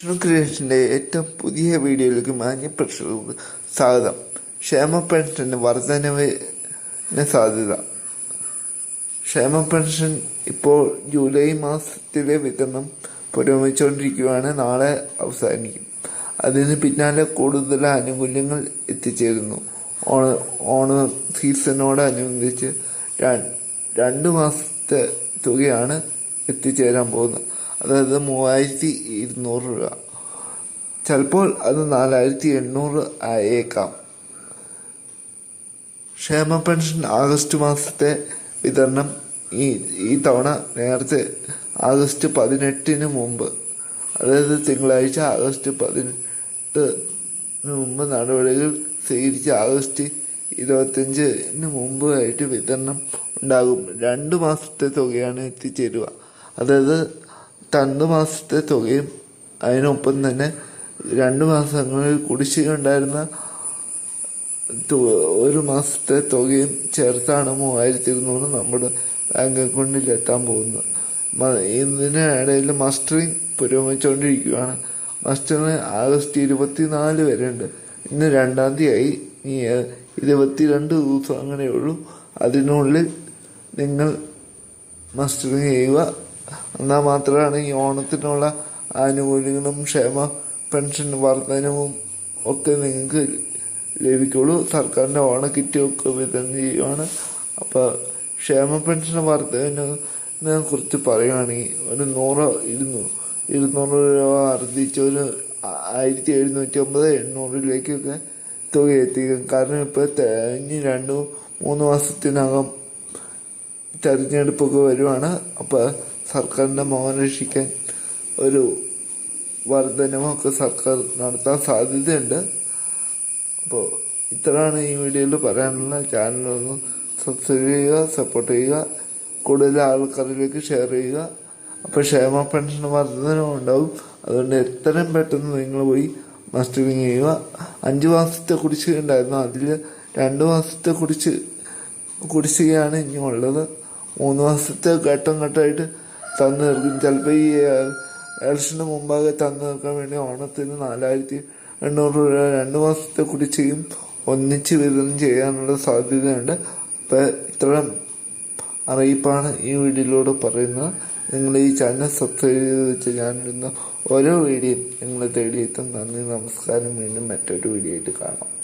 വിഷ്ണു ക്രിയേഷന്റെ ഏറ്റവും പുതിയ വീഡിയോയിലേക്ക് മാന്യ സ്വാഗതം. ക്ഷേമ പെൻഷന് വർധനവിന് സാധ്യത. ക്ഷേമ പെൻഷൻ ഇപ്പോൾ ജൂലൈ മാസത്തിലെ വിതരണം പുരോഗമിച്ചുകൊണ്ടിരിക്കുകയാണ്. നാളെ അവസാനിക്കും. അതിന് പിന്നാലെ കൂടുതൽ ആനുകൂല്യങ്ങൾ എത്തിച്ചേരുന്നു. ഓണ ഓണ സീസണോടനുബന്ധിച്ച് രണ്ട് മാസത്തെ തുകയാണ് എത്തിച്ചേരാൻ പോകുന്നത്. അതായത് മൂവായിരത്തി ഇരുന്നൂറ് രൂപ. ചിലപ്പോൾ അത് നാലായിരത്തി എണ്ണൂറ് ആയേക്കാം. ക്ഷേമ പെൻഷൻ ആഗസ്റ്റ് മാസത്തെ വിതരണം ഈ ഈ തവണ നേരത്തെ ആഗസ്റ്റ് പതിനെട്ടിന് മുമ്പ്. അതായത് തിങ്കളാഴ്ച ആഗസ്റ്റ് പതിനെട്ടിന് മുമ്പ് നടപടികൾ സ്വീകരിച്ച് ആഗസ്റ്റ് ഇരുപത്തഞ്ചിന് മുമ്പ് ആയിട്ട് വിതരണം ഉണ്ടാകും. രണ്ട് മാസത്തെ തുകയാണ് എത്തിച്ചേരുക. അതായത് രണ്ട് മാസത്തെ തുകയും അതിനൊപ്പം തന്നെ രണ്ട് മാസങ്ങളിൽ കുടിശ്ശിക ഉണ്ടായിരുന്ന ഒരു മാസത്തെ തുകയും ചേർത്താണ് മൂവായിരത്തി ഇരുന്നൂറ് നമ്മുടെ ബാങ്ക് അക്കൗണ്ടിൽ എത്താൻ പോകുന്നത്. ഇതിനിടയിൽ മസ്റ്ററിങ് പുരോഗമിച്ചുകൊണ്ടിരിക്കുകയാണ്. മസ്റ്ററിങ് ആഗസ്റ്റ് ഇരുപത്തിനാല് വരെ ഉണ്ട് ഇന്ന് രണ്ടാം തീയതി ഏഹ്, ഇരുപത്തിരണ്ട് ദിവസം അങ്ങനെയുള്ളൂ. അതിനുള്ളിൽ നിങ്ങൾ മസ്റ്ററിങ് ചെയ്യുക. എന്നാൽ മാത്രമാണ് ഈ ഓണത്തിനുള്ള ആനുകൂല്യങ്ങളും ക്ഷേമ പെൻഷൻ വർധനവും ഒക്കെ നിങ്ങൾക്ക് ലഭിക്കുള്ളൂ. സർക്കാരിന്റെ ഓണ കിറ്റൊക്കെ വിതരണം ചെയ്യുവാണ്. അപ്പോൾ ക്ഷേമ പെൻഷൻ വർധനവിനെ കുറിച്ച് പറയുകയാണെങ്കിൽ ഒരു നൂറ് ഇരുന്നൂറ് ഇരുന്നൂറ് രൂപ വർദ്ധിച്ച് ഒരു ആയിരത്തി എഴുന്നൂറ്റി അമ്പത് എണ്ണൂറിലേക്കൊക്കെ തുക എത്തിക്കും കാരണം ഇപ്പോൾ ഇനി രണ്ട് മൂന്ന് മാസത്തിനകം തെരഞ്ഞെടുപ്പൊക്കെ വരുവാണ്. അപ്പോൾ സർക്കാരിന്റെ മോഹൻ രക്ഷിക്കാൻ ഒരു വർധനമൊക്കെ സർക്കാർ നടത്താൻ സാധ്യതയുണ്ട്. അപ്പോൾ ഇത്രയാണ് ഈ വീഡിയോയിൽ പറയാനുള്ള ചാനലൊന്ന് സബ്സ്ക്രൈബ് ചെയ്യുക സപ്പോർട്ട് ചെയ്യുക കൂടുതൽ ആൾക്കാരിലേക്ക് ഷെയർ ചെയ്യുക. അപ്പോൾ ക്ഷേമ പെൻഷൻ വർധനവും ഉണ്ടാവും. അതുകൊണ്ട് എത്രയും പെട്ടെന്ന് നിങ്ങൾ പോയി മസ്റ്ററിങ് ചെയ്യുക. അഞ്ച് മാസത്തെ കുടിശ്ശിക ഉണ്ടായിരുന്നു. അതിൽ രണ്ട് മാസത്തെ കുടിശ്ശിക കുടിശ്ശികയാണ് ഇനി ഉള്ളത് മൂന്ന് മാസത്തെ ഘട്ടം ഘട്ടമായിട്ട് തന്നു തീർക്കും ചിലപ്പോൾ ഈ ഇലക്ഷന് മുമ്പാകെ തന്നു തീർക്കാൻ വേണ്ടി ഓണത്തിന് നാലായിരത്തി എണ്ണൂറ് രൂപ രണ്ട് മാസത്തെ കുടിശ്ശികയും ഒന്നിച്ച് വിതരണം ചെയ്യാനുള്ള സാധ്യതയുണ്ട്. അപ്പം ഇത്രയും അറിയിപ്പാണ് ഈ വീഡിയോയിലൂടെ പറയുന്നത്. നിങ്ങൾ ഈ ചാനൽ സബ്സ്ക്രൈബ് ചെയ്ത് വെച്ച് ഞാനിടുന്ന ഓരോ വീഡിയോയും നിങ്ങളെ തേടിയെത്തും. നന്ദി നമസ്കാരം. വീണ്ടും മറ്റൊരു വീഡിയോ ആയിട്ട് കാണാം.